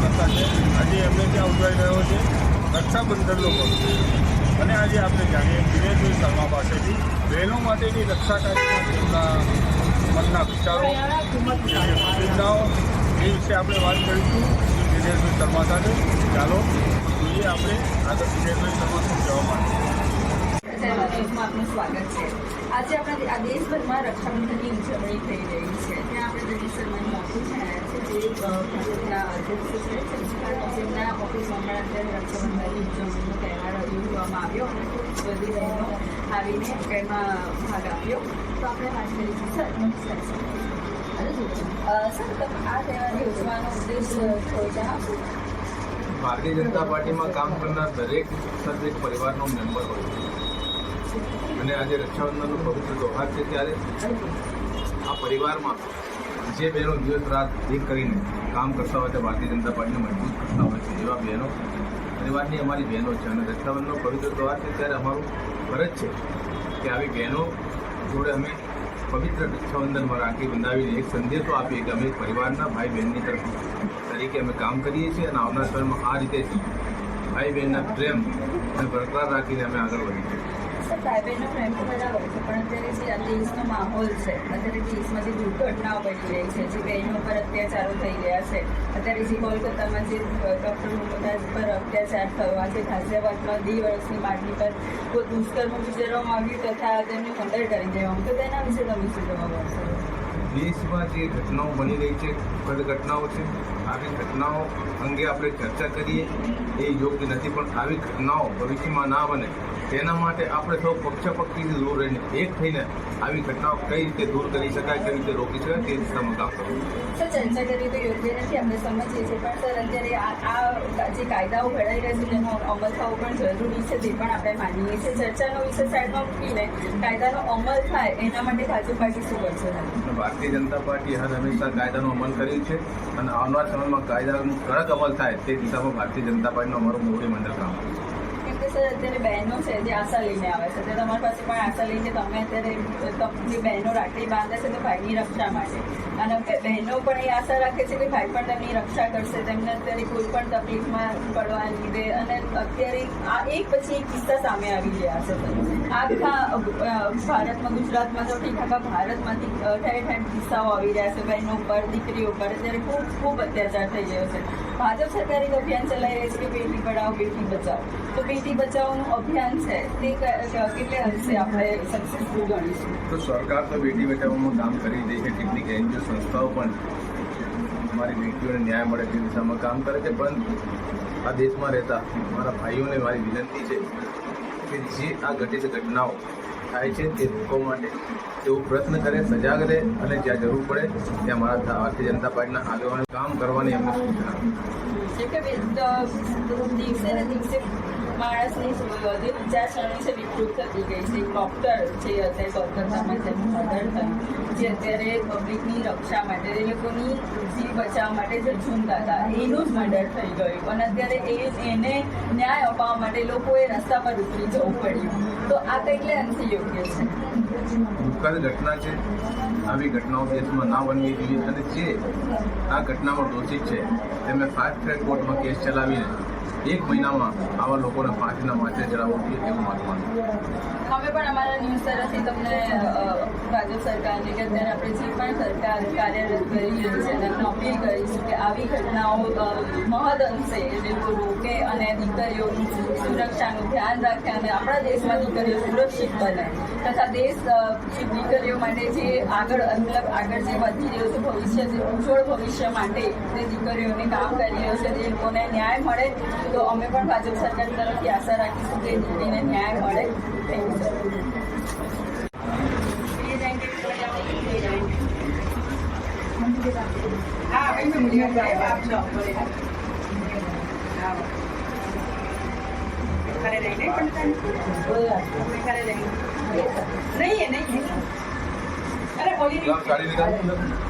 કાર્યકર્તા છે આજે એમને ત્યાં ઉજવાઈ રહ્યો છે રક્ષાબંધનનો પર્વ અને આજે આપણે જાણીએ દિનેશભાઈ શર્મા પાસેથી બહેનો માટેની રક્ષા કાર્યમાં મનના વિચારો સુવિધાઓ એ વિશે આપણે વાત કરીશું. દિનેશભાઈ શર્મા સાથે. ચાલો, જોઈએ આપણે આગળ દિનેશભાઈ શર્મા શું માંગે છે. ચેનલ ન્યૂઝમાં આપનું સ્વાગત છે. આજે આપણે આ દેશભરમાં રક્ષાબંધનની ઉજવણી થઈ રહી છે. ત્યાં આપણે દિનેશ શર્માની ઓફિસ છે, જે અધ્યક્ષ છે ચંદ્રકાંત જેમના ઓફિસમાં અંદર રક્ષાબંધનની ઉજવણીનો તહેવાર ઉજવવામાં આવ્યો અને ખૂબ બધી બહેનો આવીને એમાં ભાગ આપ્યો. તો આપણે વાત કરીશું, સર, નમસ્કાર, સર. સર, તમે આ તહેવારની ઉજવવાનો ઉદ્દેશ થોડો જણાવશો? ભારતીય જનતા પાર્ટીમાં કામ કરનાર દરેક એક પરિવારનો મેમ્બર હોય છે. અને આજે રક્ષાબંધનનો પવિત્ર તહેવાર છે ત્યારે આ પરિવારમાં જે બહેનો દિવસ રાત એક કરીને કામ કરતા હોય છે ભારતીય જનતા પાર્ટીને મજબૂત કરતા હોય છે. એવા બહેનો પરિવારની અમારી બહેનો છે અને રક્ષાબંધનનો પવિત્ર તહેવાર છે ત્યારે અમારું ફરજ છે કે આવી બહેનો જોડે અમે પવિત્ર રક્ષાબંધનમાં રાખી બંધાવીને એક સંદેશો આપીએ કે અમે પરિવારના ભાઈ બહેનની તરફ તરીકે અમે કામ કરીએ છીએ અને આવનાર સમયમાં આ રીતે ભાઈ બહેનના પ્રેમ અને બરકરાર રાખીને અમે આગળ વધીએ સર પ્રાઇવેટનો પ્રેમ તો બરાબર છે, પણ અત્યારે જે દેશનો માહોલ છે, અત્યારે દેશમાં જે દુર્ઘટનાઓ બની રહી છે, જે બહેનો પર અત્યાચારો થઈ રહ્યા છે, અત્યારે જે કોલકાતામાં જે ડૉક્ટર મુમતાઝ પર અત્યાચાર થયો આજે ગાઝિયાબાદમાં બે વર્ષની બાટલી પર કોઈ દુષ્કર્મ ગુજરવામાં આવ્યું તથા તેમને મર્ડર કરી દેવામાં તો તેના વિશે તમે શું જવાબ આપશો દેશમાં જે ઘટનાઓ બની રહી છે ઘટનાઓ છે આવી ઘટનાઓ અંગે આપણે ચર્ચા કરીએ. એ યોગ્ય નથી પણ આવી ઘટનાઓ ભવિષ્યમાં ના બને. તેના માટે આપણે સૌ પક્ષપક્ષીથી દૂર રહીને એક થઈને આવી ઘટનાઓ કઈ રીતે દૂર કરી શકાય કઈ રીતે રોકી શકાય તે દિશામાં કામ કરવું. સર ચર્ચા કરવી તો યોગ્ય નથી આપણે સમજીએ છીએ. પણ સર અત્યારે આ આ જે કાયદાઓ ઘડાઈ રહ્યા છે તેનો અમલ થવો પણ જરૂરી છે તે પણ આપણે માનીએ છીએ. ચર્ચાનો વિષય સાઈડમાં મૂકીને કાયદાનો અમલ થાય એના માટે ભાજપ પાર્ટી શું કરશે? ભારતીય જનતા પાર્ટી હર હંમેશા કાયદાનો અમલ કર્યું છે અને આવનાર સમયમાં કાયદાનો કડક અમલ થાય તે દિશામાં ભારતીય જનતા પાર્ટીનું અમારું મોવડી મંડળ કામ. કરે કે સર, અત્યારે બહેનો છે જે આશા લઈને આવે છે. તે તમારી પાસે પણ આશા લઈને તમે અત્યારે તમારી બહેનો રાખડી બાંધે છે તો ભાઈની રક્ષા માટે. અને બહેનો પણ એ આશા રાખે છે કે ભાઈ પણ તેમની રક્ષા કરશે, તેમને અત્યારે કોઈ પણ તકલીફમાં પડવા લીધે. અને અત્યારે આ એક પછી એક કિસ્સા સામે આવી ગયા છે આખા ભારતમાં, ગુજરાતમાં તો ઠીક આખા ભારતમાંથી ઠેર ઠેર કિસ્સાઓ આવી રહ્યા છે, બહેનો ઉપર, દીકરીઓ ઉપર. અત્યારે ખૂબ ખૂબ અત્યાચાર થઈ ગયો છે. ભાજપ સરકાર એક અભિયાન ચલાવી રહી છે કે બેટી પઢાઓ, બેટી બચાવો તો બેટી બચાવોનું અભિયાન છે તે કેટલે અંશે આપણે સક્સેસફુલ ગણીશું? તો સરકાર તો બેટી બચાવવાનું કામ કરી રહી છે, કેટલીક એનજીઓ સંસ્થાઓ પણ મારી બેટીઓને ન્યાય મળે તે દિશામાં કામ કરે છે પણ આ દેશમાં રહેતા મારા ભાઈઓને મારી વિનંતી છે કે જે આ ઘટિત ઘટનાઓ થાય છે તે રોકવા માટે તેઓ પ્રયત્ન કરે સજાગ રહે અને જ્યાં જરૂર પડે ત્યાં મારા ભારતીય જનતા પાર્ટીના આગેવાનો કામ કરવાની એમને સૂચના માણસની બધી વિચારસરણી છે વિકૃત થતી ગઈ છે. ડૉક્ટર જે અત્યારે કોલકાતામાં જેમનું મર્ડર જે અત્યારે પબ્લિકની રક્ષા માટે, એ લોકોની જીવ બચાવવા માટે જે ઝૂમતા હતા, એનું જ મર્ડર થઈ ગયું. અને અત્યારે એ એને ન્યાય અપાવવા માટે લોકોએ રસ્તા પર ઉતરી જવું પડ્યું. તો આ કેટલે અંશે યોગ્ય છે. દુઃખદ ઘટના છે. આવી ઘટનાઓ દેશમાં ના બનવી જોઈએ. અને જે આ ઘટનામાં દોષિત છે, તેમને ફાસ્ટ ટ્રેક કોર્ટમાં કેસ ચલાવીને એક મહિનામાં આવા લોકોને પાંચના માથે ચડાવવું જોઈએ એવું મારું માનવું અમે પણ અમારા ન્યૂઝ તરફથી તમને ભાજપ સરકારને કે અત્યારે આપણે જે પણ સરકાર કાર્યરત કરી રહી છે તેમને અપીલ કરીશું કે આવી ઘટનાઓ મહદ અંશે લોકો રોકે અને દીકરીઓની સુરક્ષાનું ધ્યાન રાખે અને આપણા દેશમાં દીકરીઓ સુરક્ષિત બને. તથા દેશ દીકરીઓ માટે જે આગળ, મતલબ આગળ જે વધી રહ્યો છે, ભવિષ્ય, જે ઉજ્જવળ ભવિષ્ય માટે જે દીકરીઓને કામ કરી રહ્યો છે તે લોકોને ન્યાય મળે તો અમે પણ ભાજપ સરકાર તરફથી આશા રાખીશું કે દીકરીને ન્યાય મળે થેન્ક યુ નહીં નહીં અરે બોલી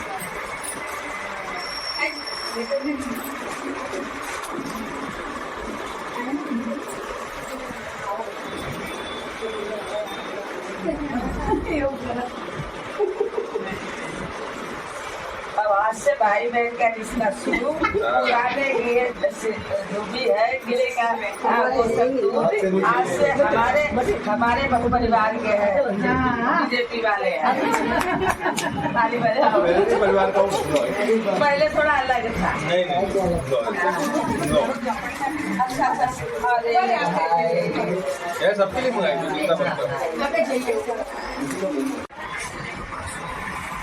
નીકાળ. નહીં आज से भाई बहन का रिश्ता शुरू पुराने ये जो भी है गिरे का आज से हमारे हमारे बहु परिवार के है। बीजेपी वाले हैं। पहले थोड़ा अलग था। अच्छा, अच्छा। सबके लिए मंगाई